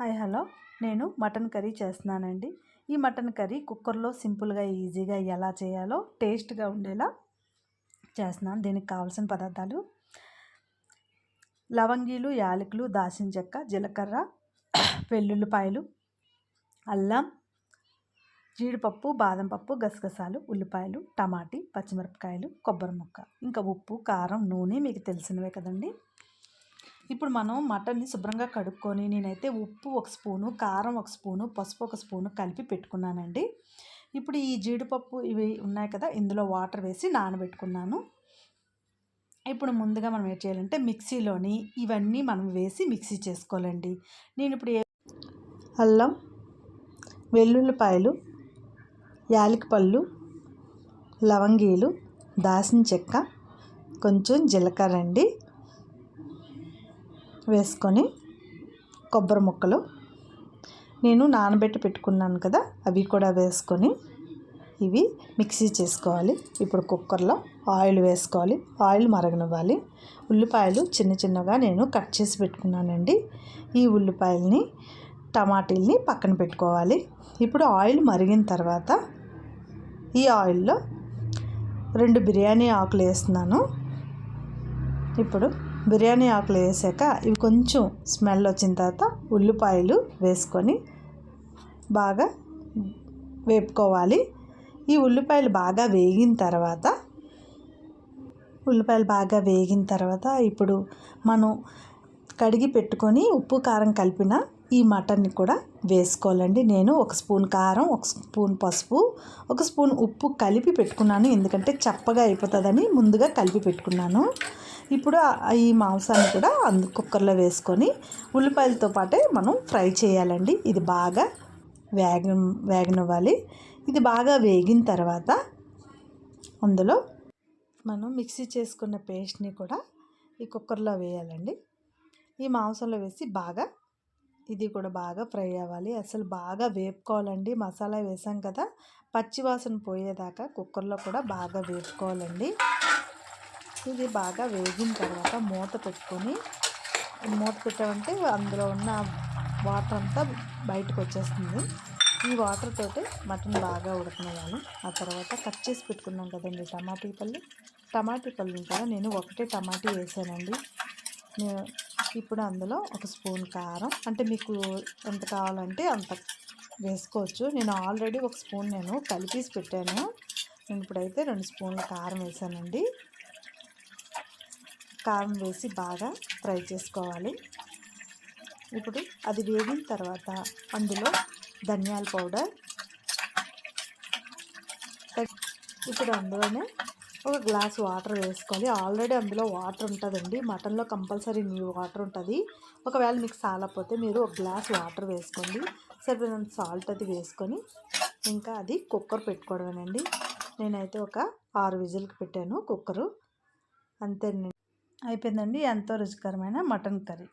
Hi hello. నేను mutton curry చేస్తున్నానండి. ఈ మటన్ కర్రీ కుక్కర్లో సింపుల్గా ఈజీగా ఎలా చేయాలో టేస్ట్గా ఉండేలా చేస్తున్నాను. దీనికి కావాల్సిన పదార్థాలు లవంగీలు యాలకులు దాల్చిన చెక్క జీలకర్ర వెల్లుల్లిపాయలు అల్లం జీడిపప్పు బాదం పప్పు గసగసాలు ఉల్లిపాయలు టమాటీ పచ్చిమిరపకాయలు కొబ్బరి ముక్క ఇంకా ఉప్పు కారం నూనె మీకు తెలిసినవే కదండి. ఇప్పుడు మనం మటన్ని శుభ్రంగా కడుక్కొని నేనైతే ఉప్పు ఒక స్పూను కారం ఒక స్పూను పసుపు ఒక స్పూను కలిపి పెట్టుకున్నానండి. ఇప్పుడు ఈ జీడిపప్పు ఇవి ఉన్నాయి కదా ఇందులో వాటర్ వేసి నానబెట్టుకున్నాను. ఇప్పుడు ముందుగా మనం ఏం చేయాలంటే మిక్సీలోని ఇవన్నీ మనం వేసి మిక్సీ చేసుకోవాలండి. నేను ఇప్పుడు అల్లం వెల్లుల్లిపాయలు యాలకుపళ్ళు లవంగీలు దాసిన చెక్క కొంచెం జీలకర్ర అండి. వేసుకొని కొబ్బరి ముక్కలు. నేను నానబెట్టి పెట్టుకున్నాను కదా అవి కూడా వేసుకొని ఇవి మిక్సీ చేసుకోవాలి. ఇప్పుడు కుక్కర్లో ఆయిల్ వేసుకోవాలి. ఆయిల్ మరగనివ్వాలి. ఉల్లిపాయలు చిన్న చిన్నగా నేను కట్ చేసి పెట్టుకున్నానండి. ఈ ఉల్లిపాయలని టమాటీల్ని పక్కన పెట్టుకోవాలి. ఇప్పుడు ఆయిల్ మరిగిన తర్వాత ఈ ఆయిల్లో రెండు బిర్యానీ ఆకులు వేస్తున్నాను. ఇప్పుడు బిర్యానీ ఆకులు వేసాక ఇవి కొంచెం స్మెల్ వచ్చిన తర్వాత ఉల్లిపాయలు వేసుకొని బాగా వేపుకోవాలి. ఈ ఉల్లిపాయలు బాగా వేగిన తర్వాత ఉల్లిపాయలు బాగా వేగిన తర్వాత ఇప్పుడు మనం కడిగి పెట్టుకొని ఉప్పు కారం కలిపిన ఈ మటన్ని కూడా వేసుకోవాలండి. నేను ఒక స్పూన్ కారం ఒక స్పూన్ పసుపు ఒక స్పూన్ ఉప్పు కలిపి పెట్టుకున్నాను. ఎందుకంటే చప్పగా అయిపోతుందని ముందుగా కలిపి పెట్టుకున్నాను. ఇప్పుడు ఈ మాంసాన్ని కూడా అందు కుక్కర్లో వేసుకొని ఉల్లిపాయలతో పాటే మనం ఫ్రై చేయాలండి. ఇది బాగా వేగ వేగనివ్వాలి. ఇది బాగా వేగిన తర్వాత అందులో మనం మిక్సీ చేసుకున్న పేస్ట్ని కూడా ఈ కుక్కర్లో వేయాలండి. ఈ మాంసంలో వేసి బాగా ఇది కూడా బాగా ఫ్రై అవ్వాలి. అసలు బాగా వేపుకోవాలండి. మసాలా వేసాం కదా పచ్చివాసన పోయేదాకా కుక్కర్లో కూడా బాగా వేపుకోవాలండి. ఇది బాగా వేగిన తర్వాత మూత పెట్టుకొని మూత పెట్టామంటే అందులో ఉన్న వాటర్ అంతా బయటకు వచ్చేస్తుంది. ఈ వాటర్ తోటి మటన్ బాగా ఉడకనివ్వాలి ఆ తర్వాత కట్ చేసి పెట్టుకున్నాం కదండి టమాటీ పళ్ళు. టమాటీ పళ్ళు కదా నేను ఒకటే టమాటీ వేసానండి. ఇప్పుడు అందులో ఒక స్పూన్ కారం అంటే మీకు ఎంత కావాలంటే అంత వేసుకోవచ్చు. నేను ఆల్రెడీ ఒక స్పూన్ నేను కలిపేసి పెట్టాను. నేను ఇప్పుడైతే రెండు స్పూన్ల కారం వేసానండి. కారం వేసి బాగా ఫ్రై చేసుకోవాలి. ఇప్పుడు అది వేగిన తర్వాత అందులో ధనియాల పౌడర్. ఇప్పుడు అందులోనే ఒక గ్లాస్ వాటర్ వేసుకోవాలి. ఆల్రెడీ అందులో వాటర్ ఉంటుందండి. మటన్లో కంపల్సరీ నీ వాటర్ ఉంటుంది. ఒకవేళ మీకు సాలపోతే మీరు ఒక గ్లాస్ వాటర్ వేసుకోండి. సరిపోయినంత సాల్ట్ అది వేసుకొని ఇంకా అది కుక్కర్ పెట్టుకోవడమేనండి. నేనైతే ఒక ఆరు విజిల్కి పెట్టాను కుక్కరు. అంతేనండి. అయిపోయిందండి. ఎంతో రుచికరమైన మటన్ కర్రీ.